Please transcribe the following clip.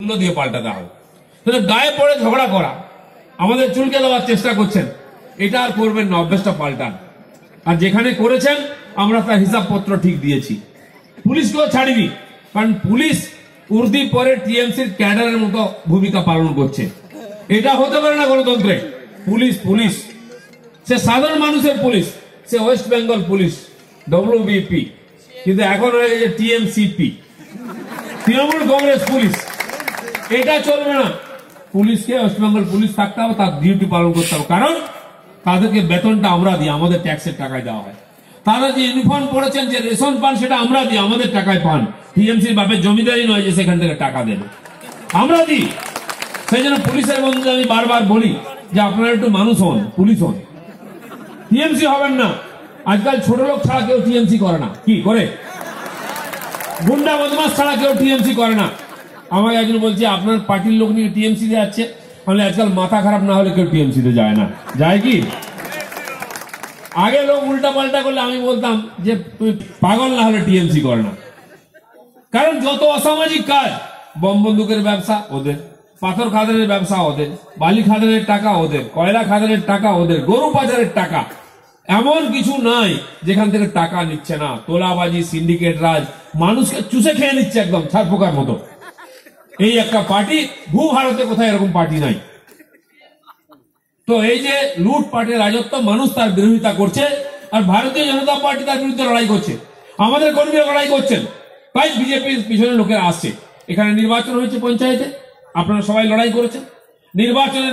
মূল্য দিয়ে পাল্টাতে হবে। গায়ে পড়ে ঝগড়া করা, আমাদের চুলকে দেওয়ার চেষ্টা করছেন, এটা আর করবেন না, অভ্যেসটা পাল্টান। আর যেখানে করেছেন, আমরা তার হিসাবপত্র ঠিক দিয়েছি। পুলিশকেও ছাড়িনি, কারণ পুলিশ উর্দি পরে টিএমসির ক্যাডারের মতো ভূমিকা পালন করছে। এটা হতে পারে না গণতন্ত্রে। Police police. সে সাধারণ মানুষের পুলিশ, সে ওয়েস্ট বেঙ্গল পুলিশ ডব্লিউবিপি কিন্তু এখন হয়ে গেছে টিএমসিপি। তৃণমূল কংগ্রেস পুলিশ। এটা চলবে না। পুলিশকে ওয়েস্ট বেঙ্গল পুলিশ থাকতে হবে, তার ডিউটি পালন করতে হবে। কারণ তাদেরকে বেতনটা আমরা দিই, আমাদের ট্যাক্সের টাকায় দেওয়া হয়। তারা যে ইউনিফর্ম পড়েছেন যে রেশন পান, সেটা আমরা দিই, আমাদের টাকায় পান। টিএমসির বাপের জমিদারি নয় যে সেখান থেকে টাকা দেবে। আমরা দিই। সেই জন্য পুলিশের বন্ধুদের আমি বারবার বলি যে আপনারা একটু মানুষ হন, পুলিশ হন। টিএমসি হবেন না। আজকাল ছোট লোক ছাড়া কেউ টিএমসি করে না। কি, করে? গুন্ডা বদমাস ছাড়া কেউ টিএমসি করে না। আমাকে একজন বলছে, আপনার পার্টির লোক নিয়ে টিএমসি তে যাচ্ছে। তাহলে আজকাল মাথা খারাপ না হলে কেউ টিএমসি তে যায় না। যায় কি? আগে লোক উল্টা পাল্টা করলে আমি বলতাম যে তুমি পাগল না হলে টিএমসি করে না। কারণ যত অসামাজিক কাজ, বম বন্দুকের ব্যবসা ওদের, পাথর খাদানের ব্যবসা ওদের, বালি খাদানের টাকা ওদের, কয়লা খাদানের টাকা ওদের, গরু পাচারের টাকা। এমন কিছু নাই যেখান থেকে টাকা নিচ্ছে না। তোলাবাজি, সিন্ডিকেট রাজ, মানুষকে চুষে খেয়ে নিচ্ছে একদম ছাড় পোকার মতো। এই একটা পার্টি ভূ ভারতে কোথায় এরকম পার্টি নাই। তো এই যে লুট পার্টির রাজত্ব, মানুষ তার বিরোধিতা করছে, আর ভারতীয় জনতা পার্টি তার বিরুদ্ধে লড়াই করছে। আমাদের কর্মীরা লড়াই করছেন। তাই বিজেপির পিছনে লোকেরা আসছে। এখানে নির্বাচন হয়েছে পঞ্চায়েতে, আপনারা সবাই লড়াই করেছেন। নির্বাচনে